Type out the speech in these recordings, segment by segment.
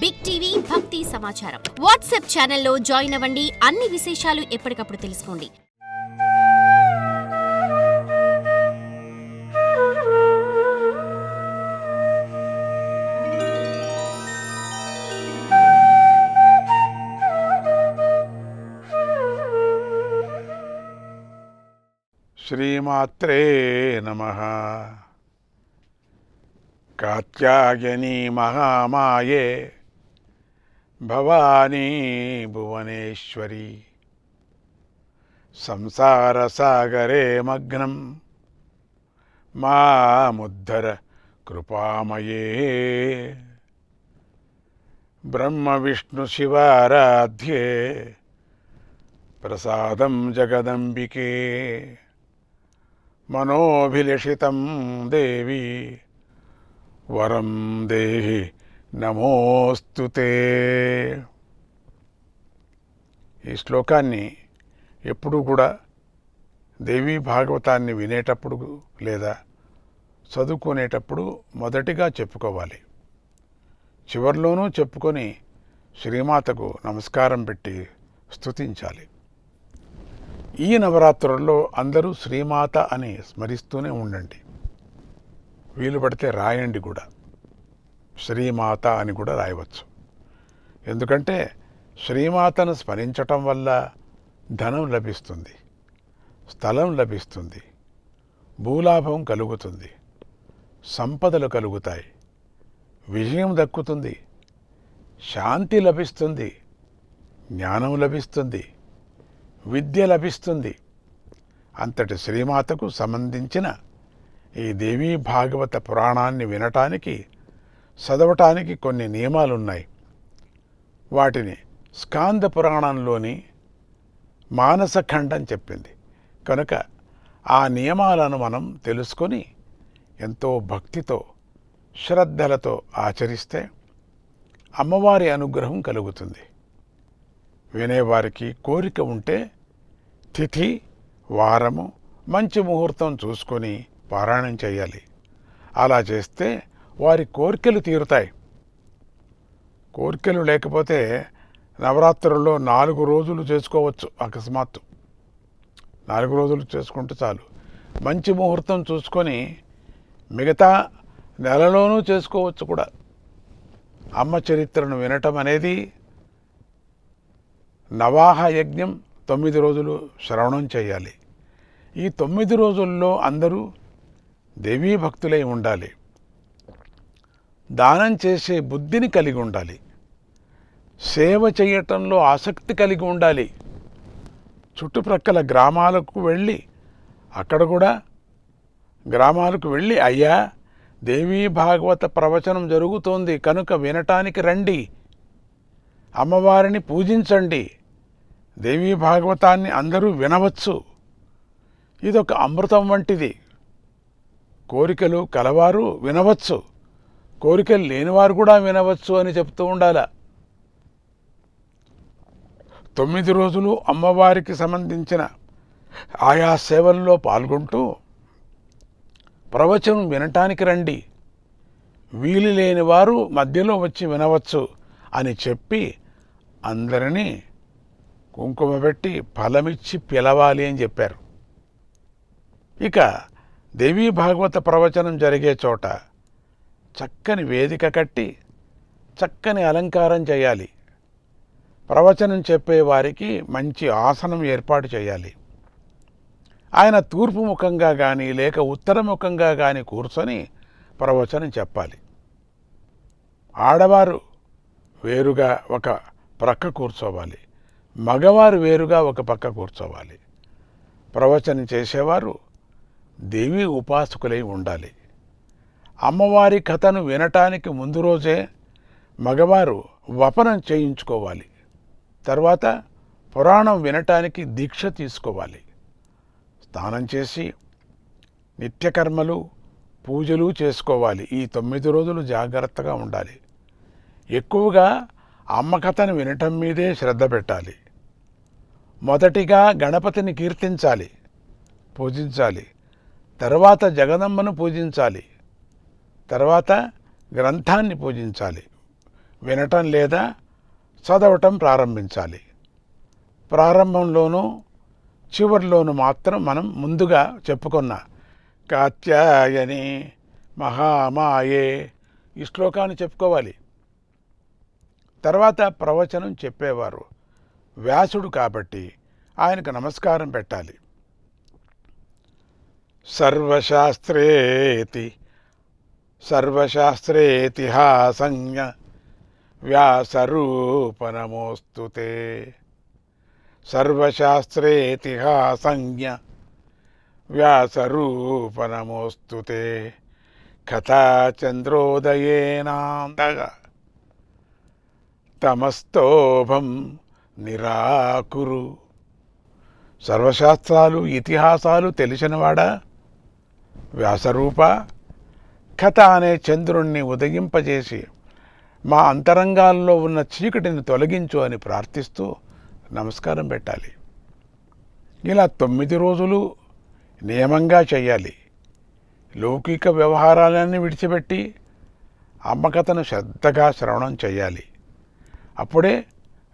Big TV భక్తి సమాచారం WhatsApp ఛానల్లో జాయిన్ అవ్వండి. అన్ని విశేషాలు ఎప్పటికప్పుడు తెలుసుకోండి. శ్రీమాత్రే నమ. కాత్యాయని మహామాయే. భవానీ భువనేశ్వరి. సంసారసాగరే మగ్నం. మాముద్ధర కృపామయే. బ్రహ్మ విష్ణు శివారాధ్యే. ప్రసాదం జగదంబికే. మనోభిలషితం దేవి. వరం దేహి నమోస్తుతే ఈ శ్లోకాన్ని ఎప్పుడూ కూడా దేవీ భాగవతాన్ని వినేటప్పుడు లేదా చదువుకునేటప్పుడు మొదటిగా చెప్పుకోవాలి. చివర్లోనూ చెప్పుకొని శ్రీమాతకు నమస్కారం పెట్టి స్థుతించాలి ఈ నవరాత్రుల్లో అందరూ శ్రీమాత అని స్మరిస్తూనే ఉండండి. వీలు పడితే రాయండి కూడా. శ్రీమాత అని కూడా రాయవచ్చు. ఎందుకంటే శ్రీమాతను స్మరించటం వల్ల ధనం లభిస్తుంది స్థలం లభిస్తుంది భూలాభం కలుగుతుంది సంపదలు కలుగుతాయి విజయం దక్కుతుంది శాంతి లభిస్తుంది జ్ఞానం లభిస్తుంది విద్య లభిస్తుంది. అంతటి శ్రీమాతకు సంబంధించిన ఈ దేవీ భాగవత పురాణాన్ని వినటానికి చదవటానికి కొన్ని నియమాలున్నాయి. వాటిని స్కాంద పురాణంలోని మానసఖండం చెప్పింది. కనుక ఆ నియమాలను మనం తెలుసుకొని ఎంతో భక్తితో శ్రద్ధలతో ఆచరిస్తే అమ్మవారి అనుగ్రహం కలుగుతుంది. వినేవారికి కోరిక ఉంటే తిథి వారము మంచి ముహూర్తం చూసుకొని పారాయణం చేయాలి. అలా చేస్తే వారి కోరికలు తీరుతాయి. కోరికలు లేకపోతే నవరాత్రుల్లో నాలుగు రోజులు చేసుకోవచ్చు అకస్మాత్తు. నాలుగు రోజులు చేసుకుంటే చాలు. మంచి ముహూర్తం చూసుకొని మిగతా నెలలోనూ చేసుకోవచ్చు కూడా. అమ్మ చరిత్రను వినటం అనేది నవాహ యజ్ఞం తొమ్మిది రోజులు శ్రవణం చేయాలి. ఈ తొమ్మిది రోజుల్లో అందరూ దేవీ భక్తులై ఉండాలి. దానం చేసే బుద్ధిని కలిగి ఉండాలి. సేవ చేయటంలో ఆసక్తి కలిగి ఉండాలి. చుట్టుప్రక్కల గ్రామాలకు వెళ్ళి అక్కడ కూడా గ్రామాలకు వెళ్ళి అయ్యా దేవీ భాగవత ప్రవచనం జరుగుతోంది కనుక వినటానికి రండి. అమ్మవారిని పూజించండి. దేవీ భాగవతాన్ని అందరూ వినవచ్చు. ఇదొక అమృతం వంటిది. కోరికలు కలవారు వినవచ్చు. కోరికలు లేనివారు కూడా వినవచ్చు అని చెప్తూ ఉండాల. తొమ్మిది రోజులు అమ్మవారికి సంబంధించిన ఆయా సేవల్లో పాల్గొంటూ ప్రవచనం వినటానికి రండి. వీలు లేని వారు మధ్యలో వచ్చి వినవచ్చు అని చెప్పి అందరినీ కుంకుమ పెట్టి ఫలమిచ్చి పిలవాలి అని చెప్పారు. ఇక దేవీ భాగవత ప్రవచనం జరిగే చోట చక్కని వేదిక కట్టి చక్కని అలంకారం చేయాలి. ప్రవచనం చెప్పే వారికి మంచి ఆసనం ఏర్పాటు చేయాలి. ఆయన తూర్పు ముఖంగా కానీ లేక ఉత్తర ముఖంగా కానీ కూర్చొని ప్రవచనం చెప్పాలి. ఆడవారు వేరుగా ఒక ప్రక్క కూర్చోవాలి. మగవారు వేరుగా ఒక పక్క కూర్చోవాలి. ప్రవచనం చేసేవారు దేవి ఉపాసకులై ఉండాలి. అమ్మవారి కథను వినటానికి ముందు రోజే మగవారు వపనం చేయించుకోవాలి. తర్వాత పురాణం వినటానికి దీక్ష తీసుకోవాలి. స్నానం చేసి నిత్యకర్మలు పూజలు చేసుకోవాలి. ఈ తొమ్మిది రోజులు జాగ్రత్తగా ఉండాలి. ఎక్కువగా అమ్మ కథను వినటం మీదే శ్రద్ధ పెట్టాలి. మొదటిగా గణపతిని కీర్తించాలి పూజించాలి. తర్వాత జగదమ్మను పూజించాలి. తర్వాత గ్రంథాన్ని పూజించాలి. వినటం లేదా చదవటం ప్రారంభించాలి. ప్రారంభంలోనూ చివరిలోను మాత్రం మనం ముందుగా చెప్పుకున్న కాత్యాయని మహామాయే ఈ శ్లోకాన్ని చెప్పుకోవాలి. తర్వాత ప్రవచనం చెప్పేవారు. వ్యాసుడు కాబట్టి ఆయనకు నమస్కారం పెట్టాలి. సర్వశాస్త్రేతి సర్వశాస్త్రేతిహాసంజ్ఞ వ్యాసరూపనమోస్తు సర్వశాస్త్రేతిహాసంజ్ఞ వ్యాసరూపనమోస్తు కథా చంద్రోదయేనాందగ తమస్తోభం నిరాకురు. సర్వశాస్త్రాలు ఇతిహాసాలు తెలిసినవాడా? వ్యాసరూప? కథ అనే చంద్రుణ్ణి ఉదయింపజేసి మా అంతరంగాల్లో ఉన్న చీకటిని తొలగించు అని ప్రార్థిస్తూ నమస్కారం పెట్టాలి. ఇలా తొమ్మిది రోజులు నియమంగా చేయాలి. లౌకిక వ్యవహారాలన్నీ విడిచిపెట్టి అమ్మకథను శ్రద్ధగా శ్రవణం చేయాలి. అప్పుడే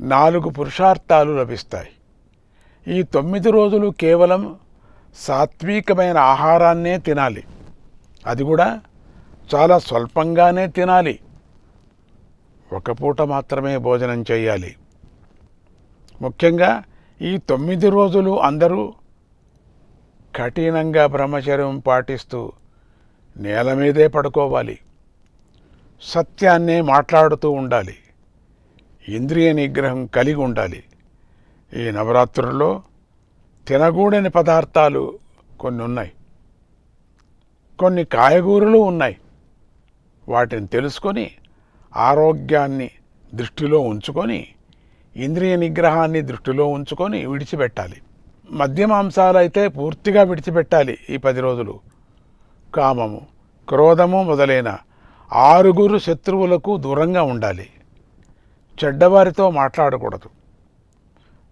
నాలుగు పురుషార్థాలు లభిస్తాయి. ఈ తొమ్మిది రోజులు కేవలం సాత్వికమైన ఆహారాన్నే తినాలి. అది కూడా చాలా స్వల్పంగానే తినాలి. ఒక పూట మాత్రమే భోజనం చేయాలి ముఖ్యంగా ఈ తొమ్మిది రోజులు అందరూ కఠినంగా బ్రహ్మచర్యం పాటిస్తూ నేల మీదే పడుకోవాలి. సత్యాన్నే మాట్లాడుతూ ఉండాలి. ఇంద్రియ నిగ్రహం కలిగి ఉండాలి. ఈ నవరాత్రుల్లో తినగూడని పదార్థాలు కొన్ని ఉన్నాయి కొన్ని కాయగూరలు ఉన్నాయి. వాటిని తెలుసుకొని ఆరోగ్యాన్ని దృష్టిలో ఉంచుకొని ఇంద్రియ నిగ్రహాన్ని దృష్టిలో ఉంచుకొని విడిచిపెట్టాలి. మద్యమాంసాలు అయితే పూర్తిగా విడిచిపెట్టాలి ఈ పది రోజులు. కామము క్రోధము మొదలైన ఆరుగురు శత్రువులకు దూరంగా ఉండాలి. చెడ్డవారితో మాట్లాడకూడదు.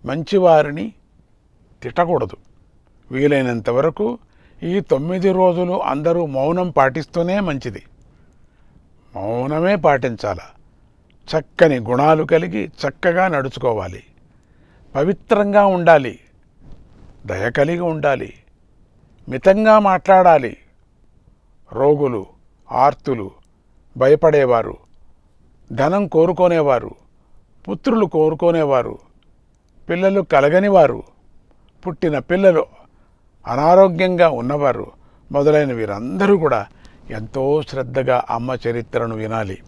మంచివారిని తిట్టకూడదు. వీలైనంత వరకు ఈ తొమ్మిది రోజులు అందరూ మౌనం పాటిస్తూనే మంచిది. మౌనమే పాటించాల. చక్కని గుణాలు కలిగి చక్కగా నడుచుకోవాలి. పవిత్రంగా ఉండాలి. దయ కలిగి ఉండాలి. మితంగా మాట్లాడాలి. రోగులు ఆర్తులు భయపడేవారు. ధనం కోరుకునేవారు. పుత్రులు కోరుకునేవారు. పిల్లలు కలగనివారు. పుట్టిన పిల్లలు అనారోగ్యంగా ఉన్నవారు మొదలైన వీరందరూ కూడా ఎంతో శ్రద్ధగా అమ్మ చరిత్రను వినాలి.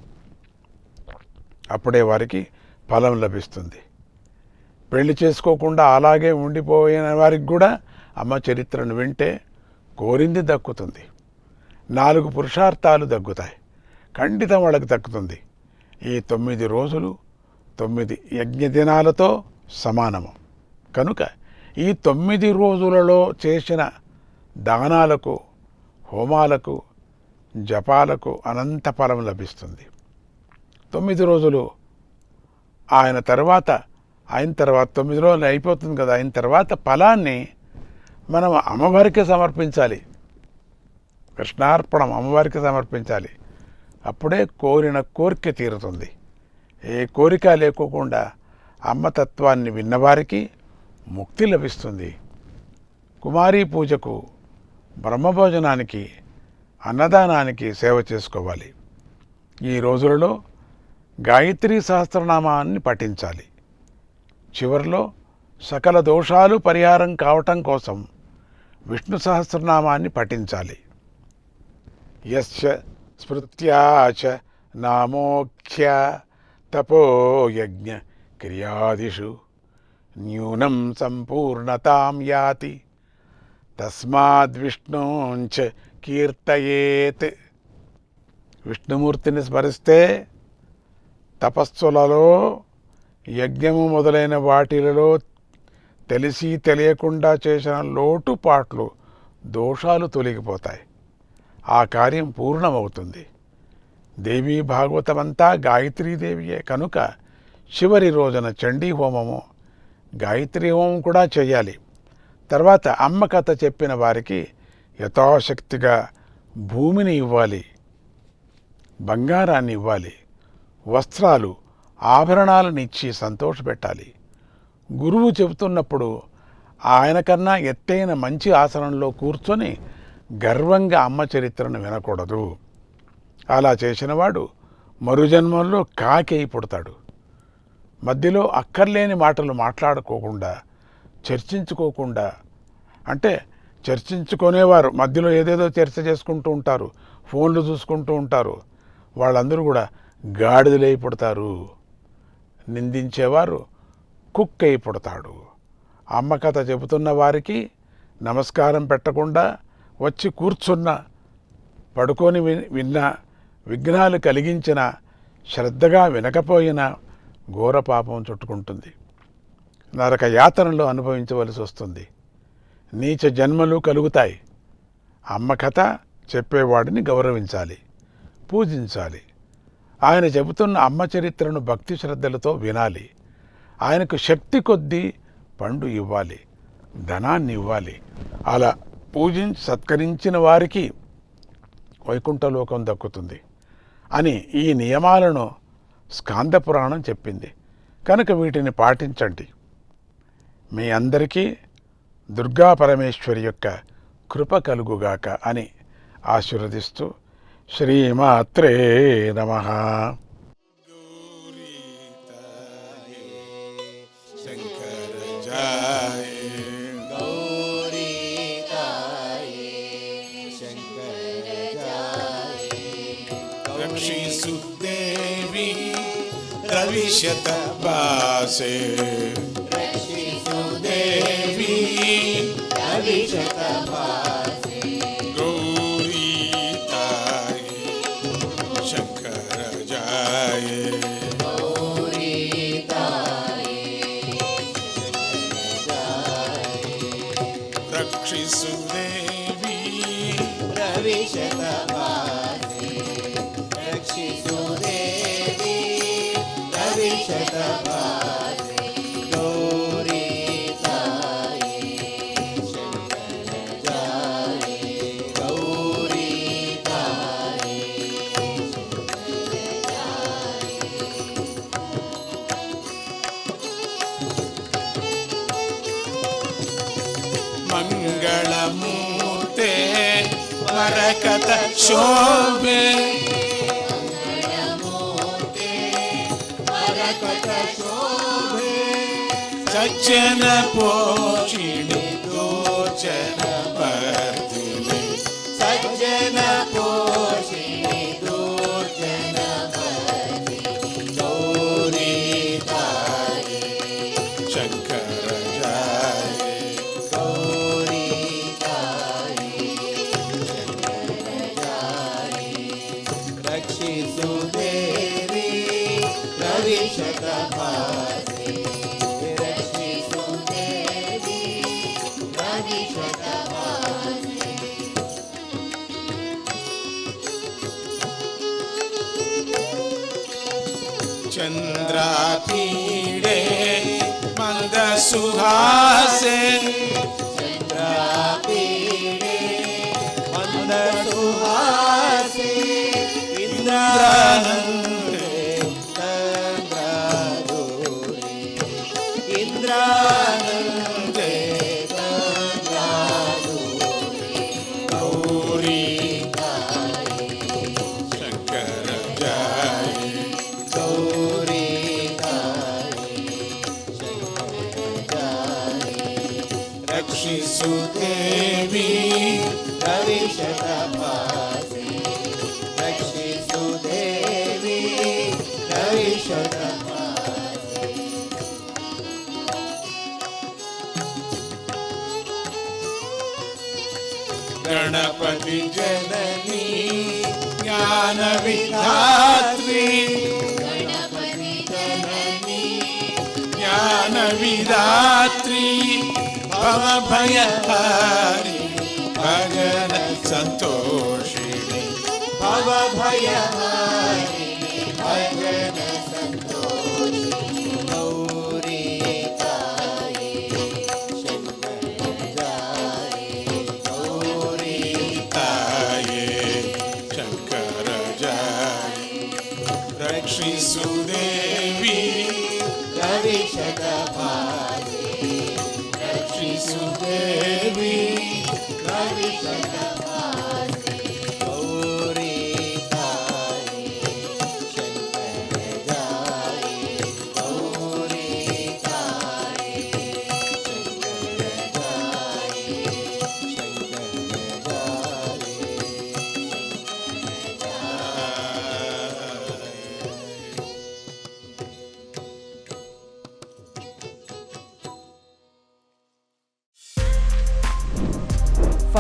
అప్పుడే వారికి ఫలం లభిస్తుంది. పెళ్ళి చేసుకోకుండా అలాగే ఉండిపోయిన వారికి కూడా అమ్మ చరిత్రను వింటే కోరింది దక్కుతుంది. నాలుగు పురుషార్థాలు దక్కుతాయి ఖండితం వాళ్ళకి దక్కుతుంది. ఈ తొమ్మిది రోజులు తొమ్మిది యజ్ఞ దినాలతో సమానము. కనుక ఈ తొమ్మిది రోజులలో చేసిన దానాలకు హోమాలకు జపాలకు అనంత ఫలం లభిస్తుంది. తొమ్మిది రోజులు ఆయన తర్వాత అయిన తర్వాత తొమ్మిది రోజులు అయిపోతుంది కదా అయిన తర్వాత ఫలాన్ని మనం అమ్మవారికి సమర్పించాలి. కృష్ణార్పణం అమ్మవారికి సమర్పించాలి. అప్పుడే కోరిన కోరిక తీరుతుంది. ఏ కోరిక లేకోకుండా అమ్మతత్వాన్ని విన్నవారికి ముక్తి లభిస్తుంది. కుమారీ పూజకు బ్రహ్మభోజనానికి అన్నదానానికి సేవ చేసుకోవాలి. ఈ రోజులలో గాయత్రీ సహస్రనామాన్ని పఠించాలి. చివరిలో సకల దోషాలు పరిహారం కావటం కోసం విష్ణు సహస్రనామాన్ని పఠించాలి. యశ్చ స్మృత్యాచ నామోఖ్య తపోయజ్ఞ క్రియాదిషు న్యూనం సంపూర్ణతాం యాతి తస్మాద్విష్ణోంచ కీర్తయేత్. విష్ణుమూర్తిని స్మరిస్తే తపస్సులలో యజ్ఞము మొదలైన వాటిలలో తెలిసి తెలియకుండా చేసిన లోటుపాట్లు దోషాలు తొలగిపోతాయి. ఆ కార్యం పూర్ణమవుతుంది. దేవీ భాగవతమంతా గాయత్రీదేవియే. కనుక చివరి రోజున చండీ హోమము గాయత్రి హోమం కూడా చేయాలి తర్వాత అమ్మ కథ చెప్పిన వారికి యథాశక్తిగా భూమిని ఇవ్వాలి బంగారాన్ని ఇవ్వాలి వస్త్రాలు ఆభరణాలనిచ్చి సంతోషపెట్టాలి. గురువు చెబుతున్నప్పుడు ఆయన కన్నా ఎత్తైన మంచి ఆసనంలో కూర్చొని గర్వంగా అమ్మ చరిత్రను వినకూడదు. అలా చేసినవాడు మరుజన్మంలో కాకి అయి పుడతాడు. మధ్యలో అక్కర్లేని మాటలు మాట్లాడుకోకుండా చర్చించుకోకుండా అంటే చర్చించుకునేవారు. మధ్యలో ఏదేదో చర్చ చేసుకుంటూ ఉంటారు. ఫోన్లు చూసుకుంటూ ఉంటారు. వాళ్ళందరూ కూడా గాడిదలై పుడతారు. నిందించేవారు కుక్ అయి పుడతాడు. అమ్మ కథ చెబుతున్న వారికి నమస్కారం పెట్టకుండా వచ్చి కూర్చున్న పడుకొని వి- విన్న విఘ్నాలు కలిగించిన శ్రద్ధగా వినకపోయిన ఘోర పాపం చుట్టుకుంటుంది. నరక యాతనలో అనుభవించవలసి వస్తుంది. నీచ జన్మలు కలుగుతాయి. అమ్మ కథ చెప్పేవాడిని గౌరవించాలి పూజించాలి. ఆయన చెబుతున్న అమ్మ చరిత్రను భక్తి శ్రద్ధలతో వినాలి. ఆయనకు శక్తి కొద్దీ పండు ఇవ్వాలి ధనాన్ని ఇవ్వాలి. అలా పూజించి సత్కరించిన వారికి వైకుంఠలోకం దక్కుతుంది అని ఈ నియమాలను స్కాంద పురాణం చెప్పింది. కనుక వీటిని పాటించండి. మీ అందరికీ దుర్గా పరమేశ్వరి యొక్క కృప కలుగుగాక అని ఆశీర్వదిస్తూ శ్రీమాత్రే నమ शंकर Shatama. శోభే సజ్జన పో चन्द्रापीडे मन्दसुहासे चन्द्रापीडे मन्दसुहासे इन्द्रानन्द गणपति जननी ज्ञानविधात्री। गणपति जननी ज्ञानविधात्री भवभयहारी भगन सन्तोषिणि। भय Isso.